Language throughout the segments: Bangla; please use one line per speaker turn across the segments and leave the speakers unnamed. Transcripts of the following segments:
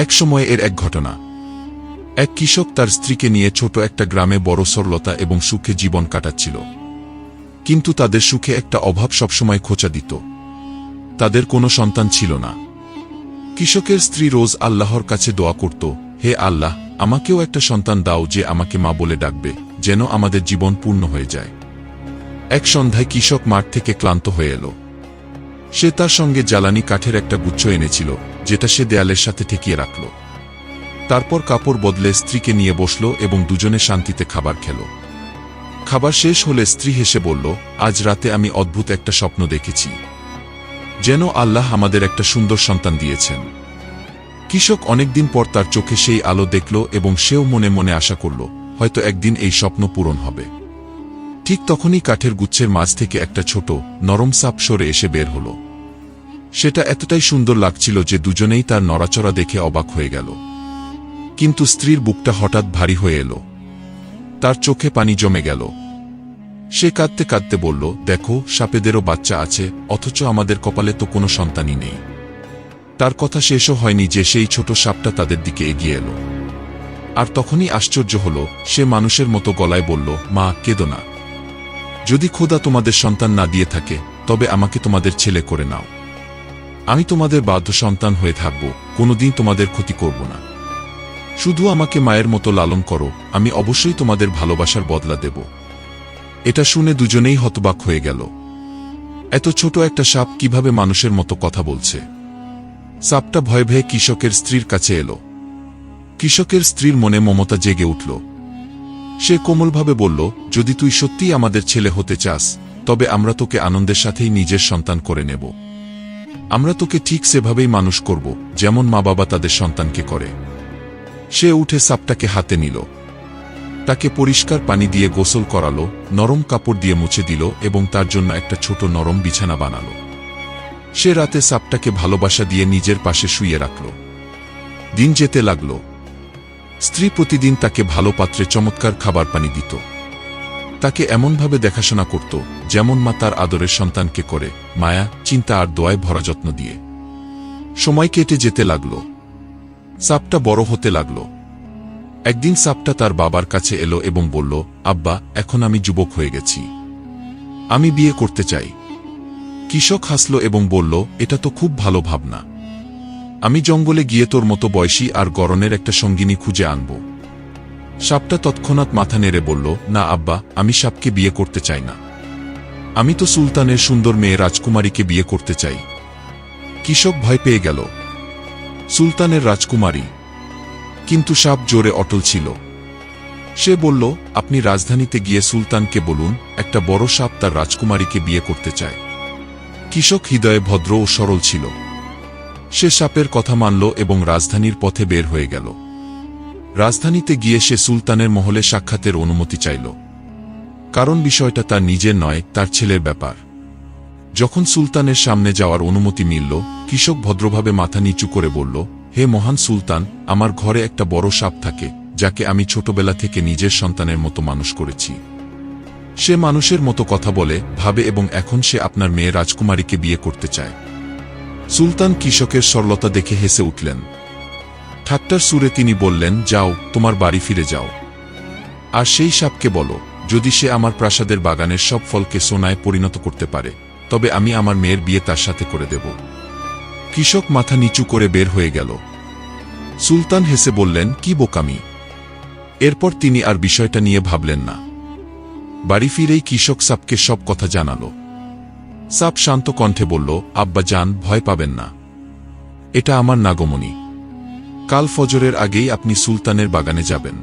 এক সময় এর এক ঘটনা। এক কৃষক তার স্ত্রীকে নিয়ে ছোট একটা গ্রামে বড় সরলতা এবং সুখে জীবন কাটাচ্ছিল। কিন্তু তাদের সুখে একটা অভাব সবসময় খোঁচা দিত। তাদের কোনো সন্তান ছিল না। কৃষকের স্ত্রী রোজ আল্লাহর কাছে দোয়া করত, হে আল্লাহ, আমাকেও একটা সন্তান দাও যে আমাকে মা বলে ডাকবে, যেন আমাদের জীবন পূর্ণ হয়ে যায়। এক সন্ধ্যায় কৃষক মাঠ থেকে ক্লান্ত হয়ে এলো। সে তার সঙ্গে জ্বালানি কাঠের একটা গুচ্ছ এনেছিল, যেটা সে দেয়ালের সাথে ঠেকিয়ে রাখল। তারপর কাপড় বদলে স্ত্রীকে নিয়ে বসল এবং দুজনে শান্তিতে খাবার খেল। খাবার শেষ হলে স্ত্রী হেসে বলল, আজ রাতে আমি অদ্ভুত একটা স্বপ্ন দেখেছি। যেন আল্লাহ আমাদের একটা সুন্দর সন্তান দিয়েছেন। কৃষক অনেকদিন পর তার চোখে সেই আলো দেখল এবং সেও মনে মনে আশা করল, হয়তো একদিন এই স্বপ্ন পূরণ হবে। ঠিক তখনই কাঠের গুচ্ছের মাঝ থেকে একটা ছোট, নরম সাপ সরে এসে বের হল। সেটা এতটাই সুন্দর লাগছিল যে দুজনেই তার নড়াচড়া দেখে অবাক হয়ে গেল। কিন্তু স্ত্রীর বুকটা হঠাৎ ভারী হয়ে এলো। তার চোখে পানি জমে গেল। সে কাঁদতে কাঁদতে বলল, দেখো, সাপেদেরও বাচ্চা আছে, অথচ আমাদের কপালে তো কোনো সন্তানই নেই। তার কথা শেষও হয়নি যে সেই ছোট সাপটা তাদের দিকে এগিয়ে এলো। আর তখনই আশ্চর্য হল, সে মানুষের মতো গলায় বলল, মা, কেঁদো না। যদি খোদা তোমাদের সন্তান না দিয়ে থাকে, তবে আমাকে তোমাদের ছেলে করে নাও। আমি তোমাদের বাধ্য সন্তান হয়ে থাকব, কোনোদিন তোমাদের ক্ষতি করব না। শুধু আমাকে মায়ের মতো লালন করো, আমি অবশ্যই তোমাদের ভালোবাসার বদলা দেব। এটা শুনে দুজনেই হতবাক হয়ে গেল। এত ছোট একটা সাপ কীভাবে মানুষের মতো কথা বলছে? সাপটা ভয়ে ভয়ে কৃষকের স্ত্রীর কাছে এলো। কৃষকের স্ত্রীর মনে মমতা জেগে উঠল। সে কোমলভাবে বলল, যদি তুই সত্যিই আমাদের ছেলে হতে চাস, তবে আমরা তোকে আনন্দের সাথেই নিজের সন্তান করে নেব। আমরা তোকে ঠিক সেভাবেই মানুষ করব, যেমন মা বাবা তাদের সন্তানকে করে। সে উঠে সাপটাকে হাতে নিল। তাকে পরিষ্কার পানি দিয়ে গোসল করালো, নরম কাপড় দিয়ে মুছে দিল এবং তার জন্য একটা ছোট নরম বিছানা বানালো। সে রাতে সাপটাকে ভালোবাসা দিয়ে নিজের পাশে শুয়ে রাখল। দিন যেতে লাগল। স্ত্রী প্রতিদিন তাকে ভালো পাত্রে চমৎকার খাবার পানি দিত। তাকে এমনভাবে দেখাশোনা করত, যেমন মা তার আদরের সন্তানকে করে, মায়া, চিন্তা আর দোয়ায় ভরা যত্ন দিয়ে। সময় কেটে যেতে লাগল। সাপটা বড় হতে লাগল। একদিন সাপটা তার বাবার কাছে এলো এবং বলল, আব্বা, এখন আমি যুবক হয়ে গেছি। আমি বিয়ে করতে চাই। কৃষক হাসল এবং বলল, এটা তো খুব ভালো ভাবনা। আমি জঙ্গলে গিয়ে তোর মতো বয়সী আর গরনের একটা সঙ্গিনী খুঁজে আনব। সাপটা তৎক্ষণাৎ মাথা নেড়ে বলল, না আব্বা, আমি সাপকে বিয়ে করতে চাই না। আমি তো সুলতানের সুন্দর মেয়ে রাজকুমারীকে বিয়ে করতে চাই। কৃষক ভয় পেয়ে গেল। সুলতানের রাজকুমারী। কিন্তু সাপ জোরে অটল ছিল। সে বলল, আপনি রাজধানীতে গিয়ে সুলতানকে বলুন, একটা বড় সাপ তার রাজকুমারীকে বিয়ে করতে চায়। কৃষক হৃদয়ে ভদ্র ও সরল ছিল। সে সাপের কথা মানল এবং রাজধানীর পথে বের হয়ে গেল। রাজধানীতে গিয়ে সে সুলতানের মহলে সাক্ষাতের অনুমতি চাইল। কারণ বিষয়টা তার নিজের নয়, তার ছেলের ব্যাপার। যখন সুলতানের সামনে যাওয়ার অনুমতি মিলল, কৃষক ভদ্রভাবে মাথা নিচু করে বলল, হে মহান সুলতান, আমার ঘরে একটা বড় সাপ থাকে, যাকে আমি ছোটবেলা থেকে নিজের সন্তানের মতো মানুষ করেছি। সে মানুষের মতো কথা বলে, ভাবে এবং এখন সে আপনার মেয়ে রাজকুমারীকে বিয়ে করতে চায়। সুলতান কৃষকের সরলতা দেখে হেসে উঠলেন। ঠাট্টার সুরে তিনি বললেন, যাও, তোমার বাড়ি ফিরে যাও। আর সেই সাপকে বলো, যদি সে আমার প্রাসাদের বাগানের সব ফলকে সোনায় পরিণত করতে পারে, তবে আমি আমার মেয়ের বিয়ে তার সাথে করে দেব। কৃষক মাথা নিচু করে বের হয়ে গেল। সুলতান হেসে বললেন, কি বোকামি। এরপর তিনি আর বিষয়টা নিয়ে ভাবলেন না। বাড়ি ফিরেই কৃষক সাপকে সব কথা জানাল। সাপ শান্ত কণ্ঠে বলল, আব্বা যান, ভয় পাবেন না। এটা আমার নাগমণি। কাল ফজরের আগেই আপনি সুলতানের বাগানে যাবেন।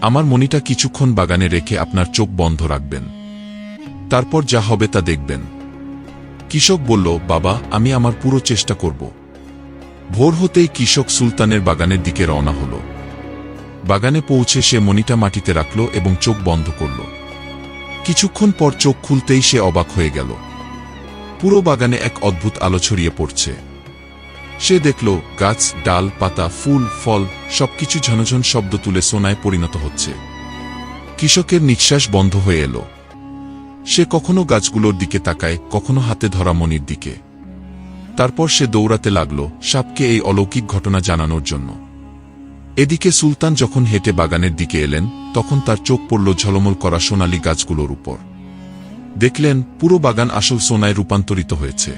আমার মণিটা কিছুক্ষণ বাগানে রেখে আপনার চোখ বন্ধ রাখবেন। তারপর যা হবে তা দেখবেন। কৃষক বলল, বাবা, আমি আমার পুরো চেষ্টা করব। ভোর হতেই কৃষক সুলতানের বাগানের দিকে রওনা হল। বাগানে পৌঁছে সে মণিটা মাটিতে রাখল এবং চোখ বন্ধ করল। কিছুক্ষণ পর চোখ খুলতেই সে অবাক হয়ে গেল। পুরো বাগানে এক অদ্ভুত আলো ছড়িয়ে পড়ছে। সে দেখল গাছ, ডাল, পাতা, ফুল, ফল, সবকিছু ঝনঝন শব্দ তুলে সোনায় পরিণত হচ্ছে। কৃষকের নিঃশ্বাস বন্ধ হয়ে এলো। সে কখনো গাছগুলোর দিকে তাকায়, কখনো হাতে ধরা মনির দিকে। তারপর সে দৌড়াতে লাগল সাপকে এই অলৌকিক ঘটনা জানানোর জন্য। এদিকে সুলতান যখন হেঁটে বাগানের দিকে এলেন, তখন তার চোখ পড়ল ঝলমল করা সোনালী গাছগুলোর উপর। দেখলেন পুরো বাগান আসল সোনায় রূপান্তরিত হয়েছে।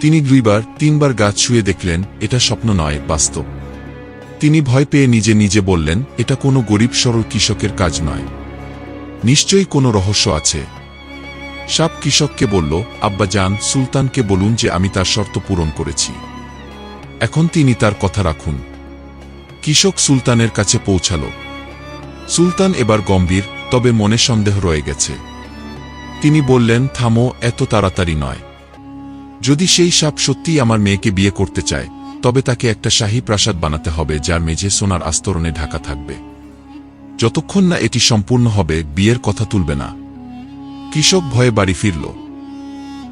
তিনি দুইবার, তিনবার গাছ ছুঁয়ে দেখলেন, এটা স্বপ্ন নয়, বাস্তব। তিনি ভয় পেয়ে নিজে নিজে বললেন, এটা কোনো গরিব সরল কৃষকের কাজ নয়। নিশ্চয়ই কোনো রহস্য আছে। সাপ কৃষককে বলল, আব্বা যান, সুলতানকে বলুন যে আমি তার শর্ত পূরণ করেছি। এখন তিনি তার কথা রাখুন। কৃষক সুলতানের কাছে পৌঁছাল। সুলতান এবার গম্ভীর, তবে মনে সন্দেহ রয়ে গেছে। তিনি বললেন, থামো, এত তাড়াতাড়ি নয়। যদি সেই সাপ সত্যিই আমার মেয়েকে বিয়ে করতে চায়, তবে তাকে একটা শাহী প্রাসাদ বানাতে হবে, যার মেঝে সোনার আস্তরণে ঢাকা থাকবে। যতক্ষণ না এটি সম্পূর্ণ হবে, বিয়ের কথা তুলবে না। কৃষক ভয়ে বাড়ি ফিরল।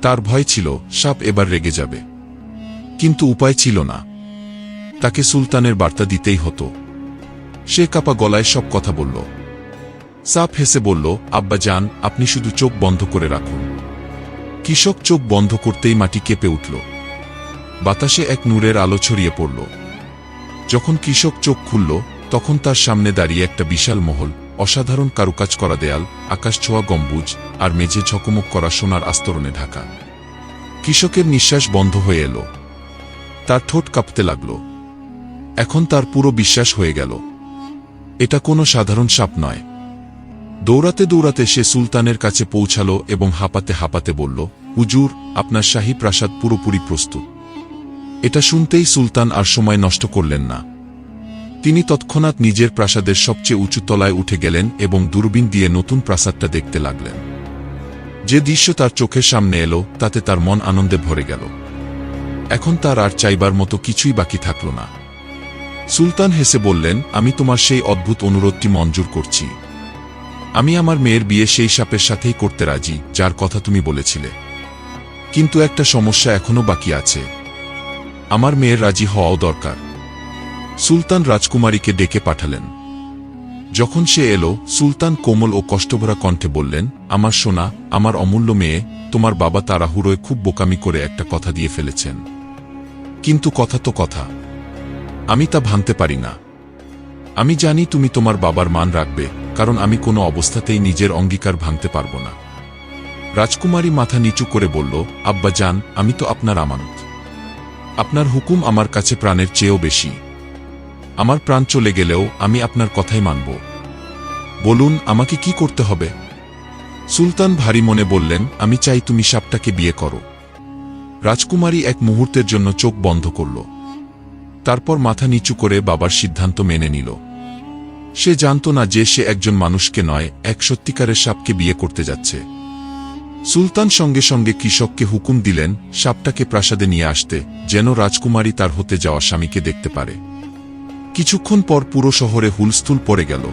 তার ভয় ছিল, সাপ এবার রেগে যাবে। কিন্তু উপায় ছিল না। তাকে সুলতানের বার্তা দিতেই হতো। সে কাপা গলায় সব কথা বলল। সাপ হেসে বলল, আব্বা যান, আপনি শুধু চোখ বন্ধ করে রাখুন। কৃষক চোখ বন্ধ করতেই মাটি কেঁপে উঠল। বাতাসে এক নূরের আলো ছড়িয়ে পড়ল। যখন কৃষক চোখ খুলল, তখন তার সামনে দাঁড়িয়ে একটা বিশাল মহল, অসাধারণ কারুকাজ করা দেয়াল, আকাশ ছোঁয়া গম্বুজ, আর মেঝে ঝকমক করা সোনার আস্তরণে ঢাকা। কৃষকের নিঃশ্বাস বন্ধ হয়ে এলো। তার ঠোঁট কাঁপতে লাগল। এখন তার পুরো বিশ্বাস হয়ে গেল। এটা কোনো সাধারণ সাপ নয়। দৌড়াতে দৌড়াতে সে সুলতানের কাছে পৌঁছালো এবং হাঁপাতে হাঁপাতে বলল, হুজুর, আপনার শাহী প্রাসাদ পুরোপুরি প্রস্তুত। এটা শুনতেই সুলতান আর সময় নষ্ট করলেন না। তিনি তৎক্ষণাৎ নিজের প্রাসাদের সবচেয়ে উঁচু তলায় উঠে গেলেন এবং দূরবীন দিয়ে নতুন প্রাসাদটা দেখতে লাগলেন। যে দৃশ্য তার চোখের সামনে এলো, তাতে তার মন আনন্দে ভরে গেল। এখন তার আর চাইবার মতো কিছুই বাকি থাকল না। সুলতান হেসে বললেন, আমি তোমার সেই অদ্ভুত অনুরোধটি মঞ্জুর করছি। আমি আমার মেয়ের বিয়ে সেই সাপের সাথেই করতে রাজি, যার কথা তুমি বলেছিলে। কিন্তু একটা সমস্যা এখনও বাকি আছে। আমার মেয়ের রাজি হওয়াও দরকার। সুলতান রাজকুমারীকে ডেকে পাঠালেন। যখন সে এলো, সুলতান কোমল ও কষ্টভরা কণ্ঠে বললেন, আমার সোনা, আমার অমূল্য মেয়ে, তোমার বাবা তাড়াহুড়োয় খুব বোকামি করে একটা কথা দিয়ে ফেলেছেন। কিন্তু কথা তো কথা। আমি তা ভাঙতে পারি না। আমি জানি তুমি তোমার বাবার মান রাখবে, কারণ আমি কোনো অবস্থাতেই নিজের অঙ্গীকার ভাঙতে পারব না। রাজকুমারী মাথা নিচু করে বলল, আব্বা যান আমি তো আপনার আমানত। আপনার হুকুম আমার কাছে প্রাণের চেয়েও বেশি। আমার প্রাণ চলে গেলেও আমি আপনার কথাই মানব। বলুন, আমাকে কি করতে হবে? সুলতান ভারী মনে বললেন, আমি চাই তুমি সাপটাকে বিয়ে করো। রাজকুমারী এক মুহূর্তের জন্য চোখ বন্ধ করল। তারপর মাথা নিচু করে বাবার সিদ্ধান্ত মেনে নিল। সে জানত না যে সে একজন মানুষকে নয়, এক সত্যিকারের সাপকে বিয়ে করতে যাচ্ছে। সুলতান সঙ্গে সঙ্গে কৃষককে হুকুম দিলেন, সাপটাকে প্রাসাদে নিয়ে আসতে, যেন রাজকুমারী তার হতে যাওয়া স্বামীকে দেখতে পারে। কিছুক্ষণ পর পুরো শহরে হুলস্থুল পড়ে গেল।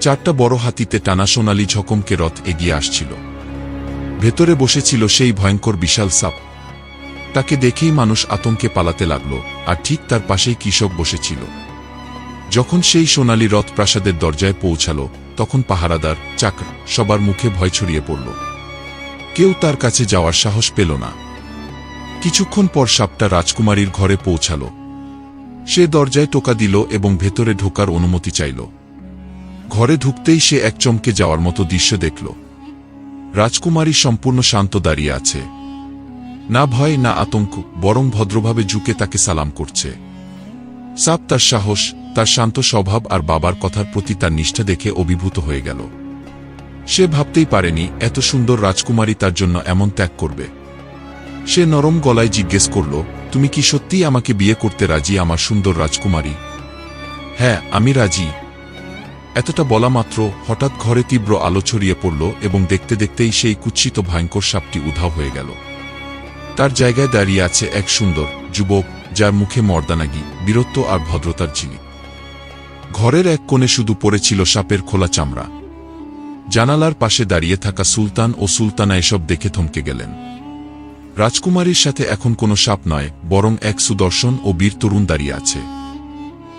চারটা বড় হাতিতে টানা সোনালি ঝকমকে রথ এগিয়ে আসছিল। ভেতরে বসেছিল সেই ভয়ঙ্কর বিশাল সাপ। তাকে দেখেই মানুষ আতঙ্কে পালাতে লাগল, আর ঠিক তার পাশেই কৃষক বসেছিল। যখন সেই সোনালি রথ প্রাসাদের দরজায় পৌঁছাল, তখন পাহারাদার, চাকর, সবার মুখে ভয় ছড়িয়ে পড়ল। কেউ তার কাছে যাওয়ার সাহস পেল না। কিছুক্ষণ পর সাপটা রাজকুমারীর ঘরে পৌঁছাল। সে দরজায় টোকা দিল এবং ভেতরে ঢোকার অনুমতি চাইল। ঘরে ঢুকতেই সে এক চমকে যাওয়ার মতো দৃশ্য দেখল। রাজকুমারী সম্পূর্ণ শান্ত দাঁড়িয়ে আছে। না ভয়, না আতঙ্ক, বরং ভদ্রভাবে ঝুঁকে তাকে সালাম করছে। সাপ তার সাহস তার শান্ত স্বভাব আর বাবার কথার প্রতি তার নিষ্ঠা দেখে অভিভূত হয়ে গেল। সে ভাবতেই পারেনি, এত সুন্দর রাজকুমারী তার জন্য এমন ত্যাগ করবে। সে নরম গলায় জিজ্ঞেস করল, তুমি কি সত্যিই আমাকে বিয়ে করতে রাজি, আমার সুন্দর রাজকুমারী? হ্যাঁ আমি রাজি। এতটা বলা মাত্র হঠাৎ ঘরে তীব্র আলো ছড়িয়ে পড়ল এবং দেখতে দেখতেই সেই কুচ্ছিত ভয়ঙ্কর সাপটি উধাও হয়ে গেল। তার জায়গায় দাঁড়িয়ে আছে এক সুন্দর যুবক, যার মুখে মর্দানাগি, বীরত্ব আর ভদ্রতার ঝিলিক ঘরের এক কোণে শুধু পড়েছিল সাপের খোলা চামড়া। জানালার পাশে দাঁড়িয়ে থাকা সুলতান ও সুলতানা এসব দেখে থমকে গেলেন। রাজকুমারীর সাথে এখন কোনো সাপ নয়, বরং এক সুদর্শন ও বীর তরুণ দাঁড়িয়ে আছে।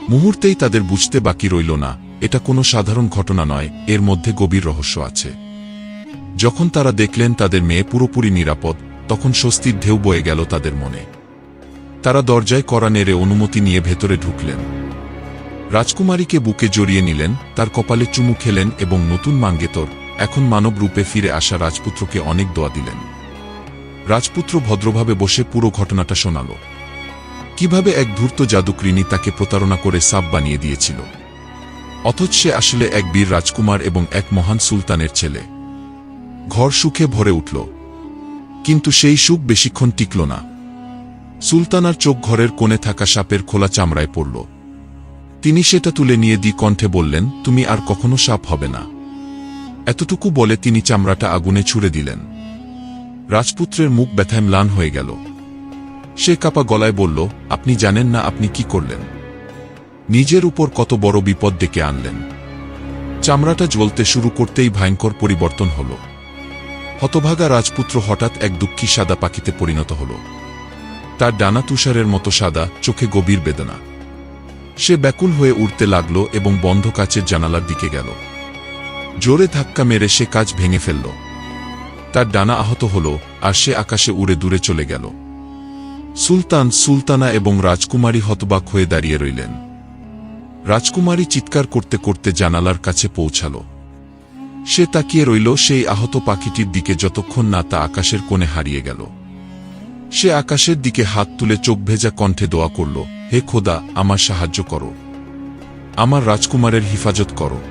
মুহূর্তেই তাদের বুঝতে বাকি রইল না, এটা কোনো সাধারণ ঘটনা নয়, এর মধ্যে গভীর রহস্য আছে। যখন তারা দেখলেন তাদের মেয়ে পুরোপুরি নিরাপদ, তখন স্বস্তির ঢেউ বয়ে গেল তাদের মনে। তারা দরজায় করা নেড়ে অনুমতি নিয়ে ভেতরে ঢুকলেন। রাজকুমারীকে বুকে জড়িয়ে নিলেন, তার কপালে চুমু খেলেন এবং নতুন মাঙ্গেতর এখন মানব রূপে ফিরে আসা রাজপুত্রকে অনেক দোয়া দিলেন। রাজপুত্র ভদ্রভাবে বসে পুরো ঘটনাটা শোনাল। কীভাবে এক ধূর্ত জাদুকরিনী তাকে প্রতারণা করে সাপ বানিয়ে দিয়েছিল। অথচ সে আসলে এক বীর রাজকুমার এবং এক মহান সুলতানের ছেলে। ঘর সুখে ভরে উঠল। কিন্তু সেই সুখ বেশিক্ষণ টিকল না। সুলতানার চোখ ঘরের কোণে থাকা সাপের খোলা চামড়ায় পড়ল। তিনি সেটা তুলে নিয়ে দি কণ্ঠে বললেন, তুমি আর কখনো সাপ হবে না। এতটুকু বলে তিনি চামড়াটা আগুনে ছুড়ে দিলেন। রাজপুত্রের মুখ ব্যথায় ম্লান হয়ে গেল। সে কাপা গলায় বলল, আপনি জানেন না আপনি কি করলেন? নিজের উপর কত বড় বিপদ ডেকে আনলেন। চামড়াটা জ্বলতে শুরু করতেই ভয়ঙ্কর পরিবর্তন হল। হতভাগা রাজপুত্র হঠাৎ এক দুঃখী সাদা পাখিতে পরিণত হল। তার ডানা তুষারের মতো সাদা, চোখে গভীর বেদনা। সে ব্যাকুল হয়ে উঠতে লাগল এবং বন্ধ কাচের জানালার দিকে গেল। জোরে ধাক্কা মেরে সে কাজ ভেঙে ফেলল। তার ডানা আহত হল আর সে আকাশে উড়ে দূরে চলে গেল। সুলতান, সুলতানা এবং রাজকুমারী হতবাক হয়ে দাঁড়িয়ে রইলেন। রাজকুমারী চিৎকার করতে করতে জানালার কাছে পৌঁছাল। সে তাকিয়ে রইল সেই আহত পাখিটির দিকে যতক্ষণ না তা আকাশের কোণে হারিয়ে গেল। সে আকাশের দিকে হাত তুলে চোখ ভেজা কণ্ঠে দোয়া করল হে খোদা, আমার সাহায্য করো। আমার রাজকুমারের হিফাজত করো।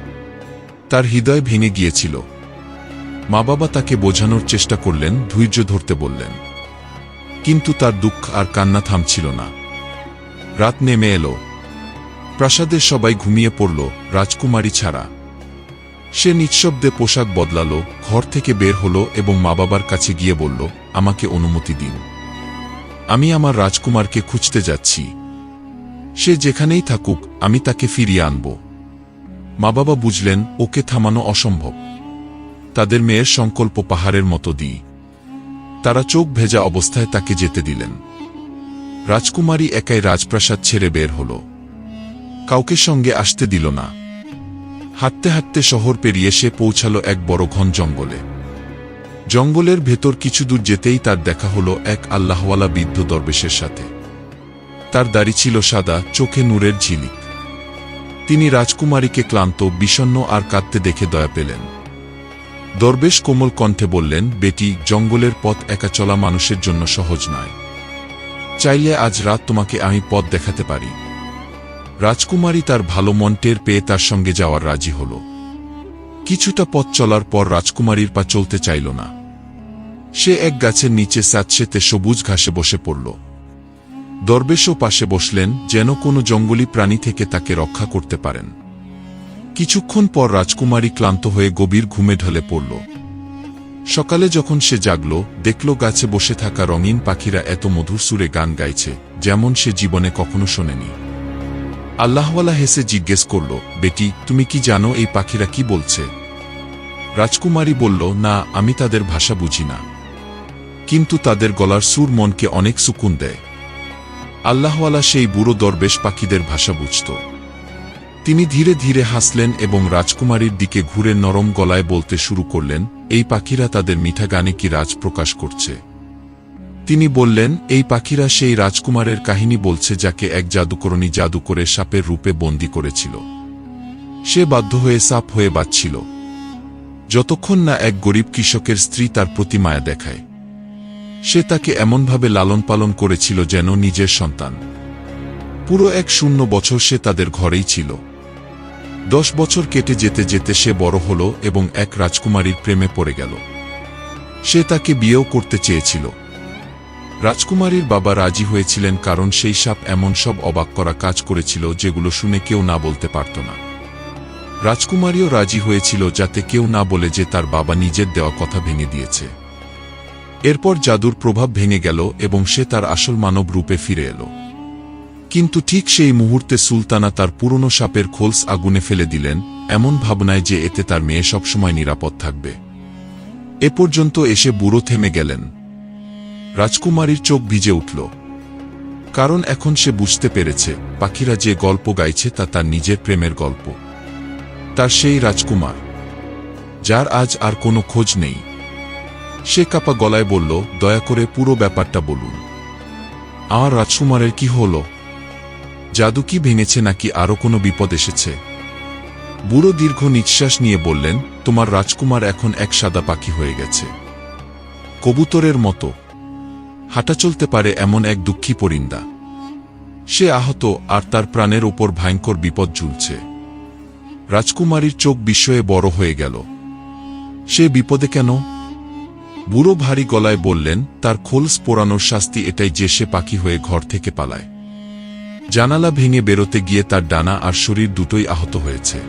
তার হৃদয় ভেঙে গিয়েছিল। মা বাবা তাকে বোঝানোর চেষ্টা করলেন, ধৈর্য ধরতে বললেন। কিন্তু তার দুঃখ আর কান্না থামছিল না। রাত নেমে এলো। প্রাসাদের সবাই ঘুমিয়ে পড়ল, রাজকুমারী ছাড়া। সে নিঃশব্দে পোশাক বদলাল, ঘর থেকে বের হলো এবং মা বাবার কাছে গিয়ে বলল, আমাকে অনুমতি দিন। আমি আমার রাজকুমারকে খুঁজতে যাচ্ছি। সে যেখানেই থাকুক, আমি তাকে ফিরিয়ে আনব। মা বাবা বুঝলেন, ওকে থামানো অসম্ভব। তাদের মেয়ের সংকল্প পাহাড়ের মতো দিই। তারা চোখ ভেজা অবস্থায় তাকে যেতে দিলেন। রাজকুমারী একাই রাজপ্রাসাদ ছেড়ে বের হল। কাউকে সঙ্গে আসতে দিল না। হাঁটতে হাঁটতে শহর পেরিয়ে সে পৌঁছালো এক বড় ঘন জঙ্গলে। জঙ্গলের ভেতর কিছু দূর যেতেই তার দেখা হলো এক আল্লাহওয়ালা বৃদ্ধ দরবেশের সাথে। তার দাড়ি ছিল সাদা, চোখে নূরের ঝিলিক তিনি রাজকুমারীকে ক্লান্ত, বিষণ্ণ আর কাঁদতে দেখে দয়া পেলেন। দরবেশ কোমল কণ্ঠে বললেন, বেটি, জঙ্গলের পথ একা চলা মানুষের জন্য সহজ নয়। চাইলে আজ রাত তোমাকে আমি পথ দেখাতে পারি। রাজকুমারী তার ভালো মন টের পেয়ে তার সঙ্গে যাওয়ার রাজি হল। কিছুটা পথ চলার পর রাজকুমারীর পা চলতে চাইল না। সে এক গাছের নিচে স্যাঁতসেতে সবুজ ঘাসে বসে পড়ল। দরবেশও পাশে বসলেন, যেন কোনো জঙ্গলি প্রাণী থেকে তাকে রক্ষা করতে পারেন। কিছুক্ষণ পর রাজকুমারী ক্লান্ত হয়ে গভীর ঘুমে ঢলে পড়ল। সকালে যখন সে জাগল, দেখল গাছে বসে থাকা রঙিন পাখিরা এত মধুর সুরে গান গাইছে, যেমন সে জীবনে কখনো শোনেনি। আল্লাহওয়ালা হেসে জিজ্ঞেস করল, বেটি, তুমি কি জানো এই পাখিরা কি বলছে? রাজকুমারী বলল, না, আমি তাদের ভাষা বুঝি না। কিন্তু তাদের গলার সুর মনকে অনেক সুকুন দেয়। আল্লাহওয়ালা সেই বুড়ো দরবেশ পাখিদের ভাষা বুঝত। তিনি ধীরে ধীরে হাসলেন এবং রাজকুমারীর দিকে ঘুরে নরম গলায় বলতে শুরু করলেন, এই পাখিরা তাদের মিঠা গানে কি রাজ প্রকাশ করছে? তিনি বললেন, এই পাখিরা সেই রাজকুমারের কাহিনী বলছে যাকে এক জাদুকরণী জাদু করে সাপের রূপে বন্দী করেছিল। সে বাধ্য হয়ে সাপ হয়ে বাঁচছিল। যতক্ষণ না এক গরিব কৃষকের স্ত্রী তার প্রতি মায়া দেখায় সে তাকে এমনভাবে লালন পালন করেছিল যেন নিজের সন্তান। পুরো এক শূন্য বছর সে তাদের ঘরেই ছিল। দশ বছর কেটে যেতে যেতে সে বড় হল এবং এক রাজকুমারীর প্রেমে পড়ে গেল। সে তাকে বিয়েও করতে চেয়েছিল। রাজকুমারীর বাবা রাজি হয়েছিলেন কারণ সেই সাপ এমন সব অবাক করা কাজ করেছিল যেগুলো শুনে কেউ না বলতে পারত না। রাজকুমারীও রাজি হয়েছিল যাতে কেউ না বলে যে তার বাবা নিজের দেওয়া কথা ভেঙে দিয়েছে। এরপর জাদুর প্রভাব ভেঙে গেল এবং সে তার আসল মানব রূপে ফিরে এলো। কিন্তু ঠিক সেই মুহূর্তে সুলতানা তার পুরনো সাপের খোলস আগুনে ফেলে দিলেন, এমন ভাবনায় যে এতে তার মেয়ে সবসময় নিরাপদ থাকবে। এ পর্যন্ত এসে বুড়ো থেমে গেলেন। রাজকুমারীর চোখ ভিজে উঠল। কারণ এখন সে বুঝতে পেরেছে, পাখিরা যে গল্প গাইছে তা তার নিজের প্রেমের গল্প। তার সেই রাজকুমার, যার আজ আর কোনো খোঁজ নেই। সে কাপা গলায় বলল, দয়া করে পুরো ব্যাপারটা বলুন। আর রাজকুমারের কি হল? জাদু কি ভেঙেছে নাকি আরও কোনো বিপদ এসেছে? বুড়ো দীর্ঘ নিঃশ্বাস নিয়ে বললেন, তোমার রাজকুমার এখন এক সাদা পাখি হয়ে গেছে। কবুতরের মতো। হাঁটা চলতে পারে এমন এক দুঃখী পরিন্দা। সে আহত আর তার প্রাণের ওপর ভয়ঙ্কর বিপদ ঝুলছে। রাজকুমারীর চোখ বিস্ময়ে বড় হয়ে গেল। সে বিপদে কেন? বুড়ো ভারী গলায় বললেন, তার খোলস পোড়ানোর শাস্তি এটাই যে সে পাখি হয়ে ঘর থেকে পালায়। জানালা ভেঙে বেরোতে গিয়ে তার ডানা আর শরীর দুটোই আহত হয়েছে।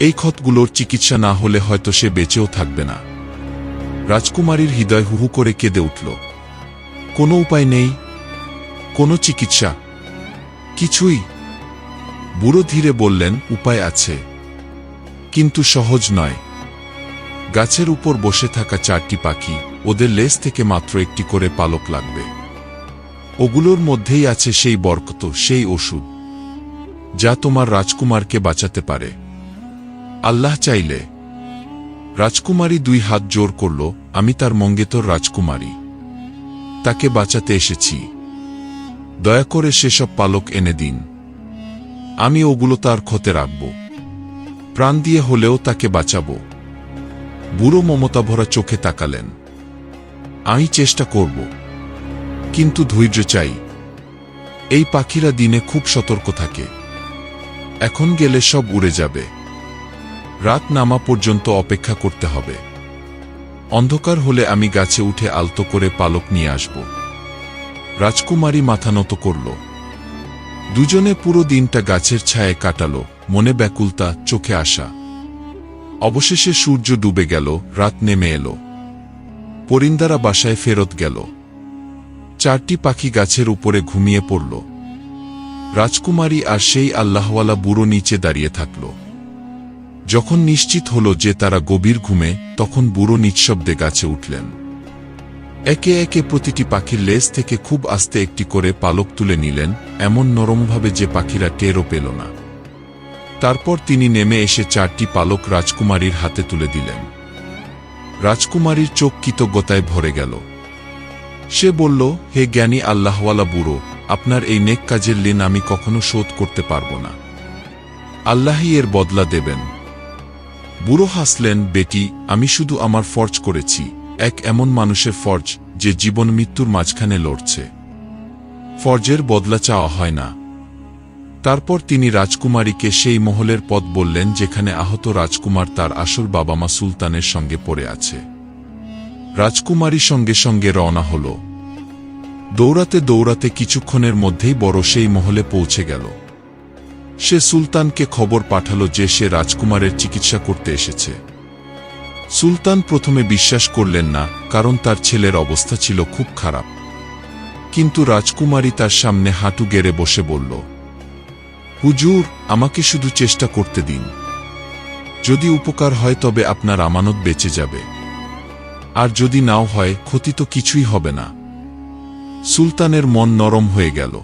এই ক্ষতগুলোর চিকিৎসা না হলে হয়তো সে বেঁচেও থাকবে না। রাজকুমারীর হৃদয় হুহু করে কেঁদে উঠল। কোনো উপায় নেই। কোনো চিকিৎসা। কিছুই। বুড়ো ধীরে বললেন, উপায় আছে। কিন্তু সহজ নয়। গাছের উপর বসে থাকা চারটি পাখি, ওদের লেজ থেকে মাত্র একটি করে পালক লাগবে। ওগুলোর মধ্যেই আছে সেই বরকত, সেই ওষুধ, যা তোমার রাজকুমারকে বাঁচাতে পারে। আল্লাহ চাইলে। রাজকুমারী দুই হাত জোর করল, আমি তার মঙ্গেতর রাজকুমারী। তাকে বাঁচাতে এসেছি। দয়া করে সেসব পালক এনে দিন। আমি ওগুলো তার ক্ষতে রাখব। প্রাণ দিয়ে হলেও তাকে বাঁচাব। বুড়ো মমতা ভরা চোখে তাকালেন। আমি চেষ্টা করব, কিন্তু ধৈর্য চাই। এই পাখিরা দিনে খুব সতর্ক থাকে। এখন গেলে সব উড়ে যাবে। রাত নামা পর্যন্ত অপেক্ষা করতে হবে। অন্ধকার হলে আমি গাছে উঠে আলতো করে পালক নিয়ে আসব। রাজকুমারী মাথা নত করল। দুজনে পুরো দিনটা গাছের ছায়ে কাটালো, মনে ব্যাকুলতা, চোখে আসা অবশেষে সূর্য ডুবে গেল, রাত নেমে এলো। পরিন্দারা বাসায় ফেরত গেল। চারটি পাখি গাছের উপরে ঘুমিয়ে পড়ল। রাজকুমারী আর সেই আল্লাহওয়ালা বুড়ো নিচে দাঁড়িয়ে থাকল। যখন নিশ্চিত হল যে তারা গভীর ঘুমে, তখন বুড়ো নিঃশব্দে গাছে উঠলেন। একে একে প্রতিটি পাখির লেজ থেকে খুব আস্তে একটি করে পালক তুলে নিলেন, এমন নরমভাবে যে পাখিরা টেরও পেল না। তারপর তিনি নেমে এসে চারটি পালক রাজকুমারীর হাতে তুলে দিলেন। রাজকুমারীর চোখ কৃতজ্ঞতায় ভরে গেল। সে বলল, হে জ্ঞানী আল্লাহওয়ালা বুড়ো, আপনার এই নেক কাজের ঋণ আমি কখনো শোধ করতে পারব না। আল্লাহই এর বদলা দেবেন। বুড়ো হাসলেন, বেটি, আমি শুধু আমার ফর্জ করেছি, এক এমন মানুষের ফর্জ যে জীবন মৃত্যুর মাঝখানে লড়ছে। ফর্জের বদলা চাওয়া হয় না। তারপর তিনি রাজকুমারীকে সেই মহলের পথ বললেন যেখানে আহত রাজকুমার তার আসল বাবা মা সুলতানের সঙ্গে পড়ে আছে। রাজকুমারী সঙ্গে সঙ্গে রওনা হল। দৌড়াতে দৌড়াতে কিছুক্ষণের মধ্যেই বড় সেই মহলে পৌঁছে গেল। সে সুলতানকে খবর পাঠালো যে সে রাজকুমারের চিকিৎসা করতে এসেছে। সুলতান প্রথমে বিশ্বাস করলেন না, কারণ তার ছেলের অবস্থা ছিল খুব খারাপ। কিন্তু রাজকুমারী তার সামনে হাঁটু গেড়ে বসে বলল হুজুর, আমাকে শুধু চেষ্টা করতে দিন। যদি উপকার হয় তবে আপনার আমানত বেঁচে যাবে। আর যদি নাও হয়, ক্ষতি তো কিছুই হবে না। সুলতানের মন নরম হয়ে গেল।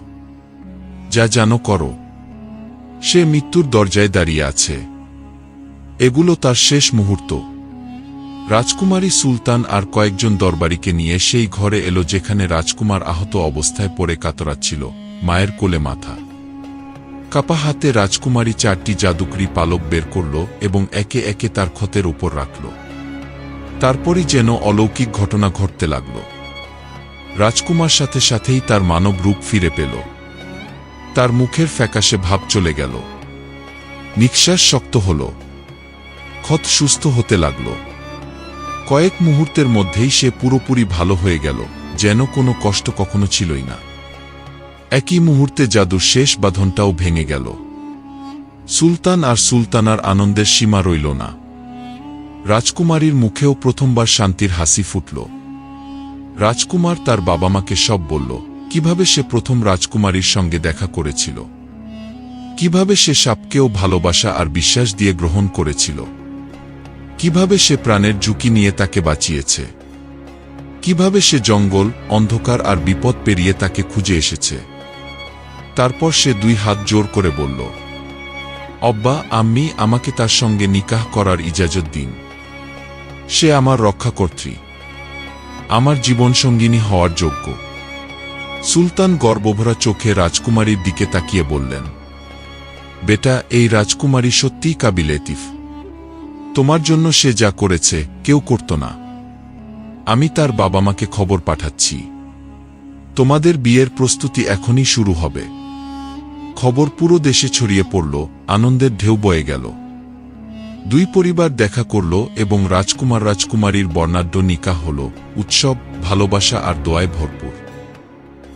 যা জানো করো। সে মৃত্যুর দরজায় দাঁড়িয়ে আছে। এগুলো তার শেষ মুহূর্ত। রাজকুমারী সুলতান আর কয়েকজন দরবারিকে নিয়ে সেই ঘরে এলো যেখানে রাজকুমার আহত অবস্থায় পড়ে কাতরাচ্ছিল, মায়ের কোলে মাথা। কাপা হাতে রাজকুমারী চারটি জাদুকরি পালক বের করল এবং একে একে তার ক্ষতের উপর রাখল। তারপরই যেন অলৌকিক ঘটনা ঘটতে লাগল। রাজকুমার সাথে সাথেই তার মানব রূপ ফিরে পেল। তার মুখের ফ্যাকাশে ভাব চলে গেল। নিঃশ্বাস শক্ত হল। ক্ষত সুস্থ হতে লাগল। কয়েক মুহূর্তের মধ্যেই সে পুরোপুরি ভালো হয়ে গেল, যেন কোনো কষ্ট কখনো ছিলই না। একই মুহূর্তে জাদুর শেষ বাঁধনটাও ভেঙে গেল। সুলতান আর সুলতানার আনন্দের সীমা রইল না। রাজকুমারীর মুখেও প্রথমবার শান্তির হাসি ফুটল। রাজকুমার তার বাবা মাকে সব বলল, কীভাবে সে প্রথম রাজকুমারীর সঙ্গে দেখা করেছিল? কীভাবে সে সাপকেও ভালোবাসা আর বিশ্বাস দিয়ে গ্রহণ করেছিল? কীভাবে সে প্রাণের ঝুঁকি নিয়ে তাকে বাঁচিয়েছে? কীভাবে সে জঙ্গল, অন্ধকার আর বিপদ পেরিয়ে তাকে খুঁজে এসেছে? তারপর সে দুই হাত জোর করে বলল, অব্বা, আম্মি আমাকে তার সঙ্গে নিকাহ করার ইজাজত দিন। সে আমার রক্ষাকর্ত্রী। আমার জীবনসঙ্গিনী হওয়ার যোগ্য। সুলতান গর্বভরা চোখে রাজকুমারীর দিকে তাকিয়ে বললেন, বেটা, এই রাজকুমারী সত্যিই কাবিলেতিফ তোমার জন্য সে যা করেছে কেউ করত না। আমি তার বাবা মাকে খবর পাঠাচ্ছি। তোমাদের বিয়ের প্রস্তুতি এখনই শুরু হবে। খবর পুরো দেশে ছড়িয়ে পড়ল, আনন্দের ঢেউ বয়ে গেল। দুই পরিবার দেখা করল এবং রাজকুমার রাজকুমারীর বর্ণাঢ্য নিকা হল, উৎসব, ভালোবাসা আর দোয়ায় ভরপুর।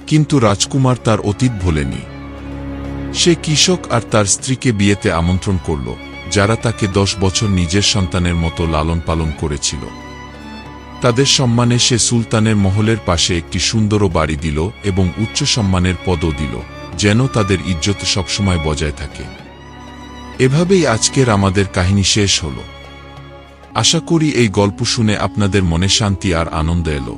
কিন্তু রাজকুমার তার অতীত ভোলেনি। সে কৃষক আর তার স্ত্রীকে বিয়েতে আমন্ত্রণ করল, যারা তাকে দশ বছর নিজের সন্তানের মতো লালন পালন করেছিল। তাদের সম্মানে সে সুলতানের মহলের পাশে একটি সুন্দর বাড়ি দিল এবং উচ্চ সম্মানের পদও দিল। যেন তাদের ইজ্জত সবসময় বজায় থাকে। এভাবেই আজকের আমাদের কাহিনী শেষ হল। আশা করি এই গল্প শুনে আপনাদের মনে শান্তি আর আনন্দ এলো।